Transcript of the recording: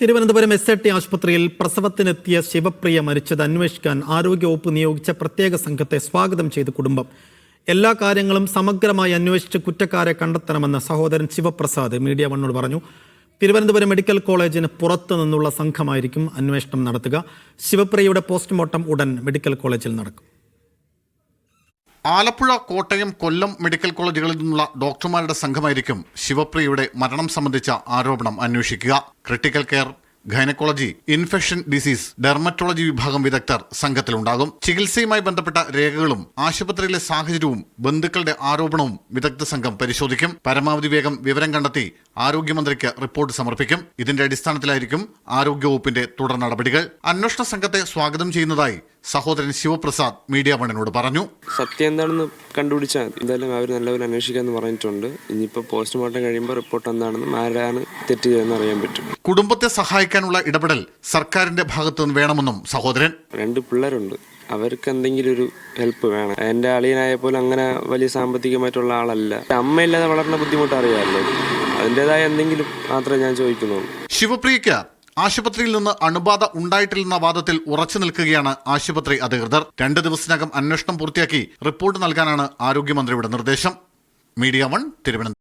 Thiruvananthapuram S A T ആശുപത്രിയിൽ പ്രസവത്തിനെത്തിയ ശിവപ്രിയ മരിച്ചത് അന്വേഷിക്കാൻ ആരോഗ്യവകുപ്പ് നിയോഗിച്ച പ്രത്യേക സംഘത്തെ സ്വാഗതം ചെയ്ത് കുടുംബം. എല്ലാ കാര്യങ്ങളും സമഗ്രമായി അന്വേഷിച്ച് കുറ്റക്കാരെ കണ്ടെത്തണമെന്ന് സഹോദരൻ ശിവപ്രസാദ് മീഡിയ വണ്ണോട് പറഞ്ഞു. തിരുവനന്തപുരം മെഡിക്കൽ കോളേജിന് പുറത്തു നിന്നുള്ള സംഘമായിരിക്കും അന്വേഷണം നടത്തുക. ശിവപ്രിയയുടെ പോസ്റ്റ്മോർട്ടം ഉടൻ മെഡിക്കൽ കോളേജിൽ നടക്കും. ആലപ്പുഴ കോട്ടയം കൊല്ലം മെഡിക്കൽ കോളേജുകളിൽ നിന്നുള്ള ഡോക്ടർമാരുടെ സംഘമായിരിക്കും ശിവപ്രിയയുടെ മരണം സംബന്ധിച്ച ആരോപണം അന്വേഷിക്കുക. Critical care gynaecology infection disease dermatology വിഭാഗം വിദഗ്ധർ സംഘത്തിലുണ്ടാകും. ചികിത്സയുമായി ബന്ധപ്പെട്ട രേഖകളും ആശുപത്രിയിലെ സാഹചര്യവും ബന്ധുക്കളുടെ ആരോപണവും വിദഗ്ധ സംഘം പരിശോധിക്കും. പരമാവധി വേഗം വിവരം കണ്ടെത്തി ആരോഗ്യമന്ത്രിക്ക് റിപ്പോർട്ട് സമർപ്പിക്കും. ഇതിന്റെ അടിസ്ഥാനത്തിലായിരിക്കും ആരോഗ്യവകുപ്പിന്റെ തുടർ നടപടികൾ. അന്വേഷണ സംഘത്തെ സ്വാഗതം ചെയ്യുന്നതായി സഹോദരൻ ശിവപ്രസാദ് മീഡിയ വണ്ണനോട് പറഞ്ഞു. സത്യം എന്താണെന്ന് കണ്ടുപിടിച്ചാൽ എന്തായാലും അവർ നല്ലപോലെ അന്വേഷിക്കാമെന്ന് പറഞ്ഞിട്ടുണ്ട്. ഇനിയിപ്പോൾ പോസ്റ്റ്മോർട്ടം കഴിയുമ്പോൾ റിപ്പോർട്ട് എന്താണെന്നും ആരാണ് തെറ്റ് ചെയ്തതെന്ന് അറിയാൻ പറ്റും. കുടുംബത്തെ സഹായിക്കാനുള്ള ഇടപെടൽ സർക്കാരിന്റെ ഭാഗത്തുനിന്ന് വേണമെന്നും സഹോദരൻ. രണ്ട് പിള്ളേരുണ്ട്. അവർക്ക് എന്തെങ്കിലും ഒരു ഹെൽപ്പ് വേണം. എന്റെ അളിയനായ പോലെ അങ്ങനെ വലിയ സാമ്പത്തികമായിട്ടുള്ള ആളല്ല. അമ്മയില്ലാതെ വളർന്ന ബുദ്ധിമുട്ട് അറിയാമല്ലോ അതിന്റെതായ എന്തെങ്കിലും മാത്രമേ ഞാൻ ചോദിക്കുന്നുള്ളൂ. ശിവപ്രിയയ്ക്ക് ആശുപത്രിയിൽ നിന്ന് അണുബാധ ഉണ്ടായിട്ടില്ലെന്ന വാദത്തിൽ ഉറച്ചു നിൽക്കുകയാണ് ആശുപത്രി അധികൃതർ. രണ്ട് ദിവസത്തിനകം അന്വേഷണം പൂർത്തിയാക്കി റിപ്പോർട്ട് നൽകാനാണ് ആരോഗ്യമന്ത്രിയുടെ നിർദ്ദേശം. Media one Thiruvananthapuram.